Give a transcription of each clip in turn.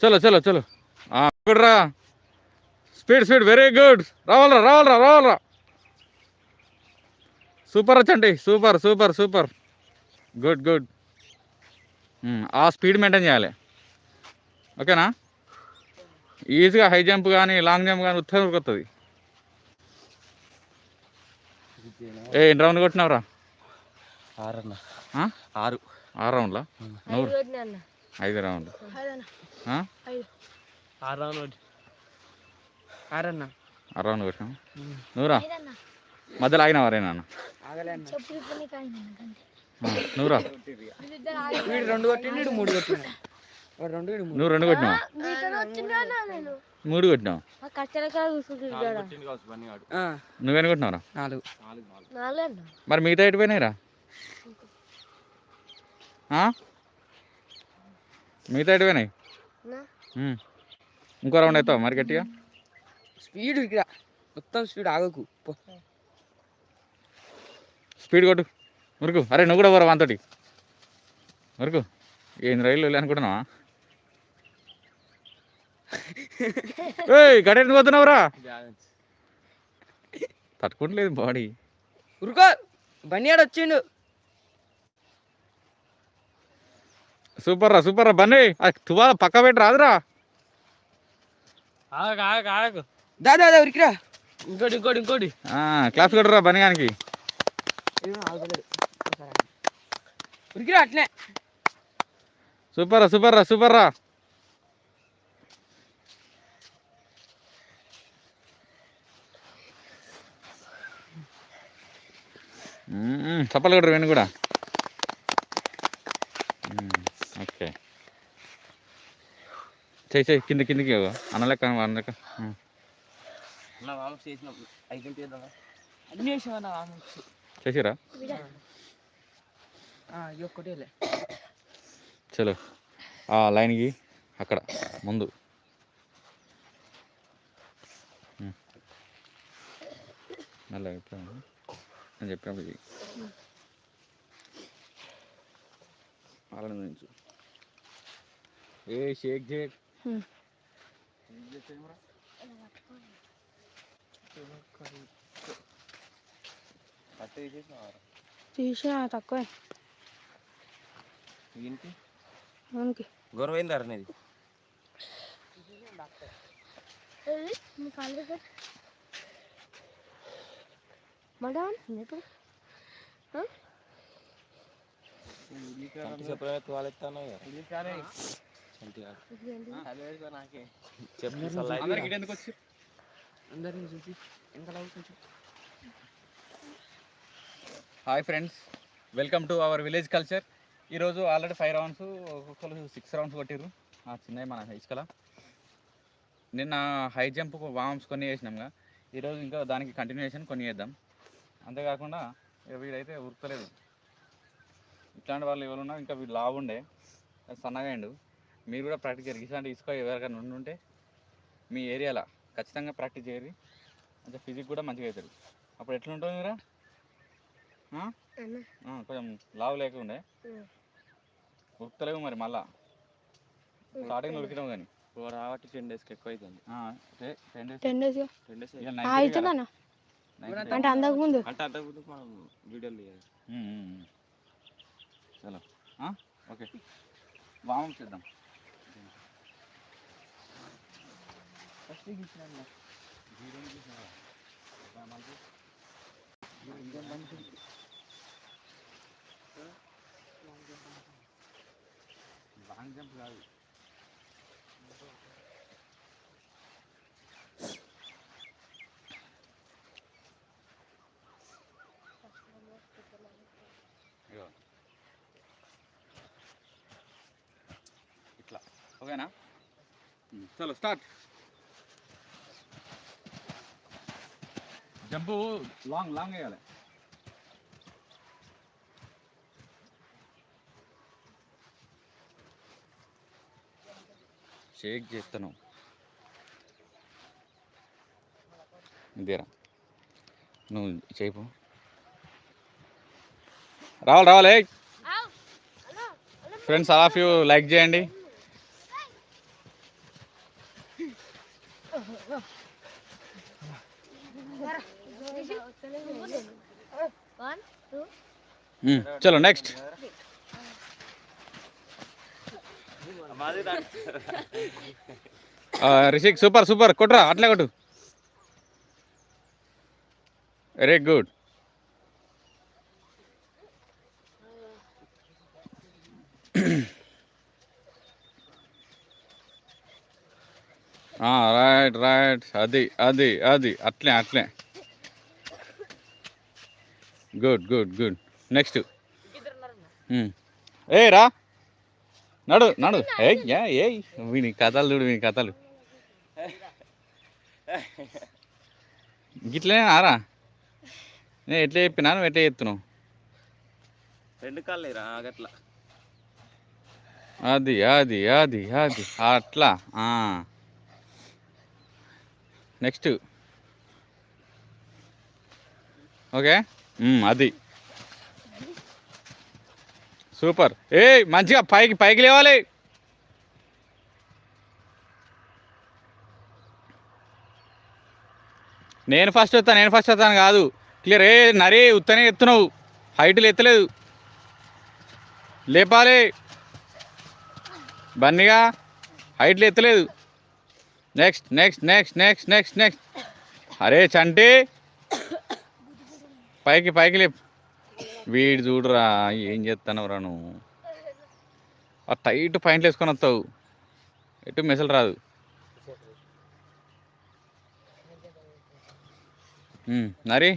చలో చలో చలో. గుడ్ రా స్పీడ్ స్పీడ్ వెరీ గుడ్. రావాలరా రావాలరా రావాలరా. సూపర్ వచ్చండి super super super. Good good. ఆ స్పీడ్ మెయింటైన్ చేయాలి. ఓకేనా? ఈజీగా హై జంప్ కానీ లాంగ్ జంప్ కానీ ఉత్తరం ఉరుకుతుంది ఏ ఎన్ని రౌండ్ కొట్టినావురా? ఆరు. ఆరు రౌండ్లా? ఐదు రౌండ్లు ఆ? ఆరు రౌండ్ ఆరన్న? ఆరు రౌండ్ కొట్టినావు నువ్వురా? మధ్యలో ఆగినావా రే నాన్న? వీడు రెండు కొట్టిండు మూడు కొట్టిండు. రెండు నువ్వు రెండు కొట్టినావు? మూడు కొట్టినావు? ఆ కచ్చలకాయ కూర్చుంటాడు ఆ, నువ్వేం కొట్టినావురా? నాలుగు. నాలుగు అన్న? మరి మిగతా ఎటు పోయినాయిరా? మిగతా ఎటు పోయినాయి నా? ఉమ్. ఇంకో రౌండ్ అవుతావు మరి గట్టిగా? స్పీడ్ ఇక్కడ. మొత్తం స్పీడ్ ఆగకు. పో. స్పీడ్ కొట్టు. ఉరుకు అరే నువ్వు కూడా పోరా వాంతోటి ఉరుకు ఏంది రైలు అనుకుంటున్నావా? ఏయ్ పోతున్నావురా తట్టుకోవట్లేదు బాడీ. ఉరుకో బనియాడు వచ్చిండు. సూపర్ రా సూపర్ రా. బన్నీ తువా పక్క పెట్టి రాదురా. ఆగకు ఆగకు ఆగకు. దా దా దా ఉరికిరా. ఇంకోటి ఇంకోటి ఇంకోటి. క్లాస్ కొట్టురా బన్నీ గానికి. ఉరికిరా అట్లే సూపర్ రా సూపర్ రా సూపర్ రా. చప్పలు కొట్టరు వెను కూడా మ్మ్, ఓకే చెయ్యి చెయ్యి కింద కిందకి ఇవ్వు. అన్న లెక్క అన్న లెక్క మ్మ్. నా వామప్ చేసిన ఐదు చేద్దామా అన్నీ వేసావా నా వామప్స్. చేసిరా చలో. ఆ లైన్కి అక్కడ ముందు. నేను చెయ్యి అలానే నుంచు ఏ షేక్ షేక్ హ్మ్. తీసిన తక్కువే దీనికి అవునికి గౌరవైంది అనేది మేడం ఇప్పుడు అందరికి ఎందుకు వచ్చి అందరినీ చూపి ఎంత కొంచెం hi friends. Welcome to our village culture. ఈరోజు ఆల్రెడీ ఫైవ్ రౌండ్స్ ఒక్కొక్కరు సిక్స్ రౌండ్స్ కొట్టిర్రు. ఆ చిన్నవి మన ఇసుకల నిన్న హై జంప్ వామ్స్ కొన్ని వేసినాంగా ఈరోజు ఇంకా దానికి కంటిన్యూషన్ కొన్ని వేద్దాం అంతేకాకుండా వీడైతే ఉరుకుతలేదు. ఇట్లాంటి వాళ్ళు ఎవరున్నా ఇంకా వీడు లావుండే. సన్నగా అయిండు. మీరు కూడా ప్రాక్టీస్ చేయాలి. ఇట్లాంటి ఇసుక ఎవరికైనా ఉండి ఉంటే మీ ఏరియాలో ఖచ్చితంగా ప్రాక్టీస్ చేయరు అంటే ఫిజిక్ కూడా మంచిగా అవుతుంది. అప్పుడు ఎట్లుంటుంది మీరా? ఆ? అన్న. ఆ, కొంచెం లావు లేకుండే. ఉరుకుతలేవు మరి మళ్ళా. స్టార్టింగ్ ఉరికినావు కానీ. రాబట్టి టెన్ డేస్కి ఎక్కువ అవుతుంది. టెన్ డేస్ టెన్ డేస్ అవుతుందన్న అంటే అంతకు ముందు? అంటే అంతకుముందు మనం వీడియోలు తీయాలి. చలో. ఆ? ఓకే. వామం చేద్దాం. లాంగ్ జంప్ కాదు ఇగో. ఇట్లా ఓకేనా ఉమ్, చలో స్టార్ట్ జంపు లాంగ్ లాంగ్ వేయాలి. షేక్ చేస్తాను. ఇదేరా నువ్వు చేయిపో. రావాలి రావాలి friends all of you like చేయండి. చలో నెక్స్ట్. రిషిక్ సూపర్ సూపర్ కొట్రా అట్లే కొట్టు వెరీ గుడ్ రైట్ అది అది అది అట్లే అట్లే. Good good good. నెక్స్ట్ ఏ రా. నడు నడు. ఏ ఏ. వీని కథలు చూడు వీని కథలు. గిట్లనే ఆరా నేను ఎట్లా చెప్పినా నువ్వు ఎట్లా చెప్తున్నావు? రెండు కాళ్ళు రా గట్లా అది అది అది అది. అట్లా నెక్స్ట్. ఓకే? అది. సూపర్. ఏ మంచిగా పైకి పైకి లేవాలి. నేను ఫస్ట్ వస్తాను నేను ఫస్ట్ వస్తాను కాదు. క్లియర్ ఏ నరే ఉత్తనే ఎత్తున్నావు హైట్లు ఎత్తలేదు. లేపాలి. బన్నీగా. హైట్లు ఎత్తలేదు. Next next next next next next అరే చంటి. పైకి పైకి లేపు. వీడు చూడురా ఏం చేస్తానవరా నువ్వు? ఆ టైట్ పాయింట్లు వేసుకొని వస్తావు. ఎటు మెసలు రాదు. నరి.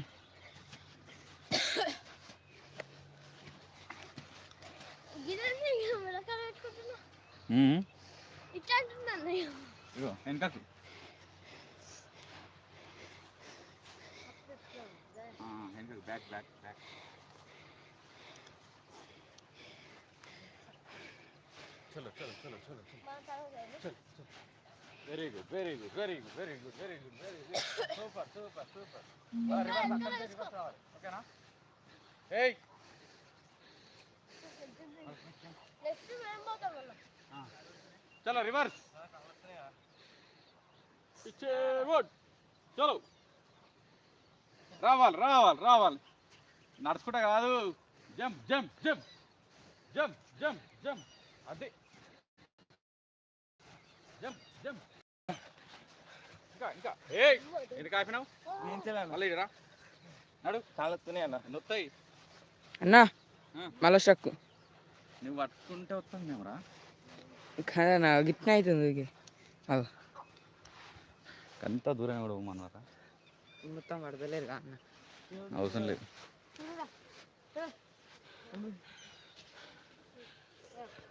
ఉమ్. ఇగో వెనకకు ఆ, వెనకకు బ్యాక్ బ్యాక్ బ్యాక్ చలో చలో చలో చలో చలో very good very good very good very good very good very good super super super reverse అక్కడ రివర్స్ రావాలి ఓకేనా ఏయ్ చలో రివర్స్ ఇచ్చే చలో రావాలి రావాలి రావాలి. నడుచుకుంటా కాదు. Jump jump jump jump jump jump అదే. జంప్ జంప్ ఇంకా ఇంకా. ఏ ఎందుకు ఆపినావు నేను తెలియను మళ్ళీ రా నడు. కాళ్ళతోనే అన్న. నొత్తాయి. అన్నా. మళ్ళీ స్ట్రక్ నువ్వు పట్టుకుంటే వస్తాను మేము రా. గిట్నే అవుతుంది ఇది అవు అంత దూరం కూడా పోమన్నారా? మొత్తం పడతలేదు కా అన్న. అవసరం లేదు.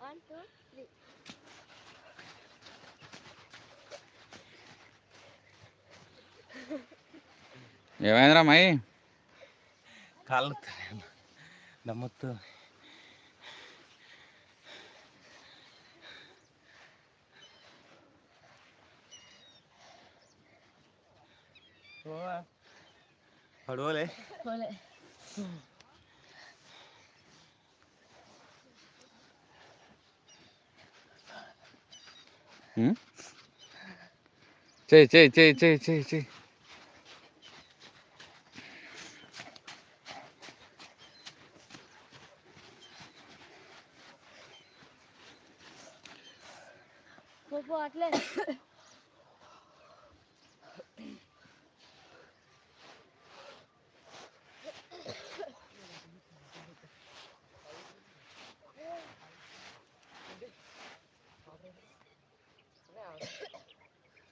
వన్ టూ త్రీ ఏమైందిరా మై కాళ్ళతోనే అన్న నమ్మొద్దు పడవలే చేయి చేయి చేయి చేయి చేయి చేయి పో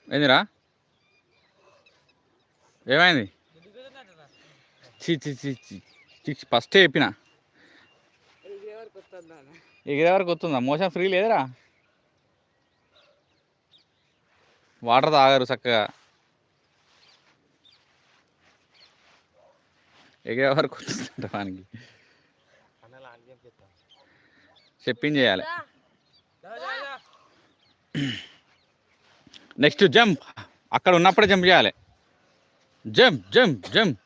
ఏందిరా? ఏమైంది? చి చి చి చి ఫస్ట్ చెప్పిన. ఎగిరే వరకు వస్తుందా? మోషన్ ఫ్రీ లేదురా. వాటర్ తాగరు చక్కగా. ఎగిరే వరకు వస్తుందంట వానికి. చెప్పింగ్ చేయాలి. నెక్స్ట్ జంప్ అక్కడ ఉన్నప్పుడే జంప్ చేయాలి. Jump jump jump